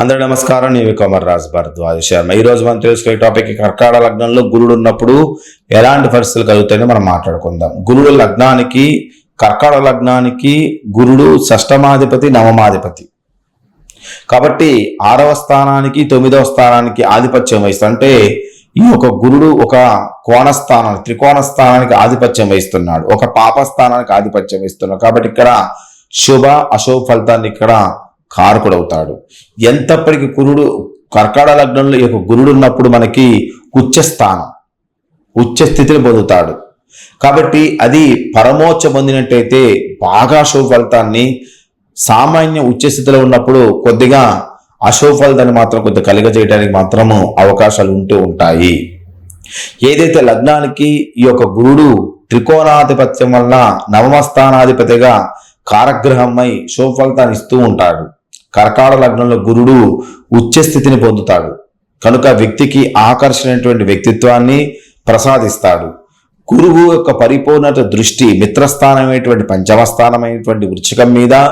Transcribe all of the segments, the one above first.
అందరూ నమస్కారం. నేను కుమార్ రాజ్ భరద్వాజ శర్మ. ఈ రోజు మనం తెలుసుకునే టాపిక్ కర్కాడ లగ్నంలో గురుడు ఉన్నప్పుడు ఎలాంటి పరిస్థితులు కలుగుతాయని మనం మాట్లాడుకుందాం. గురుడు లగ్నానికి కర్కాడ లగ్నానికి గురుడు షష్టమాధిపతి నవమాధిపతి. కాబట్టి ఆరవ స్థానానికి తొమ్మిదవ స్థానానికి ఆధిపత్యం వహిస్తుంటే ఈ యొక్క గురుడు ఒక కోణ స్థానానికి త్రికోణ స్థానానికి ఆధిపత్యం వహిస్తున్నాడు. ఒక పాప స్థానానికి ఆధిపత్యం వహిస్తున్నాడు. కాబట్టి ఇక్కడ శుభ అశుభ ఫలితాన్ని ఇక్కడ కారకుడవుతాడు. ఎంతప్పటికి గురుడు కర్కాడ లగ్నంలో ఈ యొక్క గురుడు ఉన్నప్పుడు మనకి ఉచ్చస్థానం ఉచ్చ స్థితిని పొందుతాడు. కాబట్టి అది పరమోచ్చ పొందినట్టయితే బాగా శుభఫలితాన్ని సామాన్య ఉచ్చస్థితిలో ఉన్నప్పుడు కొద్దిగా అశుభఫలితాన్ని మాత్రం కొద్దిగా కలిగజేయడానికి మాత్రము అవకాశాలు ఉంటూ ఉంటాయి. ఏదైతే లగ్నానికి ఈ యొక్క గురుడు త్రికోణాధిపత్యం వలన నవమ స్థానాధిపతిగా కారగ్రహమై శుభఫలితాన్ని ఇస్తూ ఉంటాడు. కర్కాడ లగ్నంలో గురుడు ఉచ్చస్థితిని పొందుతాడు. కనుక వ్యక్తికి ఆకర్షణటువంటి వ్యక్తిత్వాన్ని ప్రసాదిస్తాడు. గురువు యొక్క పరిపూర్ణత దృష్టి మిత్రస్థానమైనటువంటి పంచమ స్థానమైనటువంటి వృచ్చికం మీద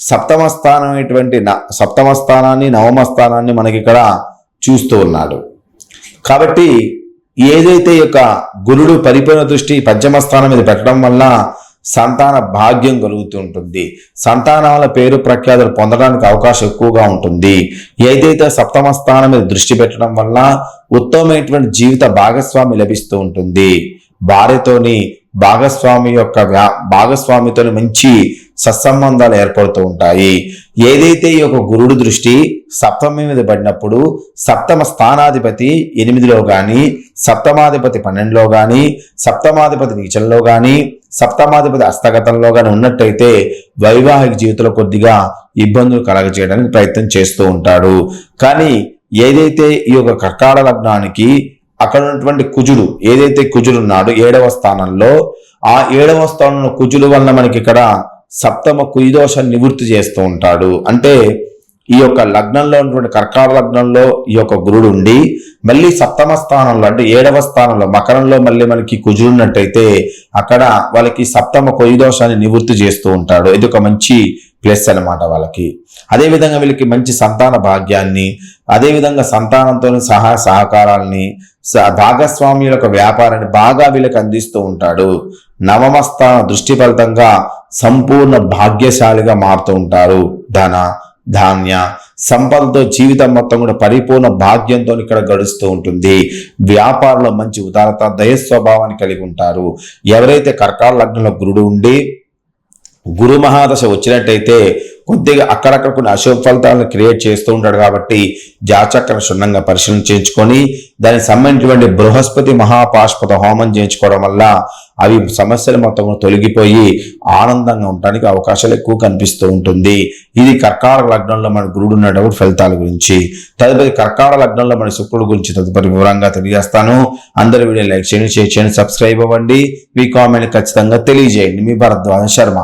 సప్తమ స్థానమైనటువంటి న- సప్తమ స్థానాన్ని నవమ స్థానాన్ని మనకి ఇక్కడ చూస్తూ ఉన్నాడు. కాబట్టి ఏదైతే యొక్క గురుడు పరిపూర్ణ దృష్టి పంచమ స్థానం మీద పెట్టడం వల్ల సంతాన భాగ్యం కలుగుతూ ఉంటుంది. సంతానాల పేరు ప్రఖ్యాతులు పొందడానికి అవకాశం ఎక్కువగా ఉంటుంది. ఏదైతే సప్తమ స్థానం మీద దృష్టి పెట్టడం వల్ల ఉత్తమమైనటువంటి జీవిత భాగస్వామి లభిస్తూ ఉంటుంది. భార్యతోని భాగస్వామి యొక్క వ్యా- భాగస్వామితోని మంచి సత్సంబంధాలు ఏర్పడుతూ ఉంటాయి. ఏదైతే ఈ యొక్క గురుడు దృష్టి సప్తమి మీద పడినప్పుడు సప్తమ స్థానాధిపతి ఎనిమిదిలో కానీ సప్తమాధిపతి పన్నెండులో కానీ సప్తమాధిపతి నీచంలో కానీ సప్తమాధిపతి హస్తగతంలోగానే ఉన్నట్టయితే వైవాహిక జీవితంలో కొద్దిగా ఇబ్బందులు కలగజేయడానికి ప్రయత్నం చేస్తూ ఉంటాడు. కానీ ఏదైతే ఈ యొక్క కర్కాడ లగ్నానికి అక్కడ ఉన్నటువంటి కుజుడు ఏదైతే కుజుడు ఉన్నాడో ఏడవ స్థానంలో ఆ ఏడవ స్థానంలో కుజుడు వలన మనకి ఇక్కడ సప్తమ కుయిదోషాన్ని నివృత్తి చేస్తూ ఉంటాడు. అంటే ఈ యొక్క లగ్నంలో ఉన్నటువంటి కర్కాట లగ్నంలో ఈ యొక్క గురుడు ఉండి మళ్ళీ సప్తమ స్థానంలో అంటే ఏడవ స్థానంలో మకరంలో మళ్ళీ మనకి కుజుడు ఉన్నట్టయితే అక్కడ వాళ్ళకి సప్తమ కొయ్యదోషాన్ని నివృత్తి చేస్తూ ఉంటాడు. ఇది ఒక మంచి ప్లస్ అనమాట వాళ్ళకి. అదే విధంగా వీళ్ళకి మంచి సంతాన భాగ్యాన్ని అదేవిధంగా సంతానంతో సహాయ సహకారాలని భాగస్వామి యొక్క వ్యాపారాన్ని బాగా వీళ్ళకి అందిస్తూ ఉంటాడు. నవమ స్థాన దృష్టి ఫలితంగా సంపూర్ణ భాగ్యశాలిగా మారుతూ ఉంటారు ధన ధాన్య సంపదతో జీవితం మొత్తం కూడా పరిపూర్ణ భాగ్యంతో ఇక్కడ గడుస్తూ ఉంటుంది. వ్యాపారంలో మంచి ఉదారత దయ స్వభావాన్ని కలిగి ఉంటారు. ఎవరైతే కర్కాల లగ్నంలో గురుడు ఉండి గురు మహాదశ వచ్చినట్టయితే కొద్దిగా అక్కడక్కడ కొన్ని అశుభ ఫలితాలను క్రియేట్ చేస్తూ ఉంటాడు కాబట్టి జాచక్ర క్షుణ్ణంగా పరిశీలన చేయించుకొని దానికి సంబంధించినటువంటి బృహస్పతి మహాపాష్పత హోమం చేయించుకోవడం వల్ల అవి సమస్యలు మొత్తం తొలగిపోయి ఆనందంగా ఉండడానికి అవకాశాలు ఎక్కువ కనిపిస్తూ ఉంటుంది. ఇది కర్కాటక లగ్నంలో మన గురుడు ఉన్నటువంటి ఫలితాల గురించి. తదుపరి కర్కాటక లగ్నంలో మన శుక్రుడు గురించి తదుపరి వివరంగా తెలియజేస్తాను. అందరి వీడియో లైక్ చేయండి షేర్ చేయండి సబ్స్క్రైబ్ అవ్వండి. మీ కామెంట్ ఖచ్చితంగా తెలియజేయండి. మీ భరద్వాజ శర్మ.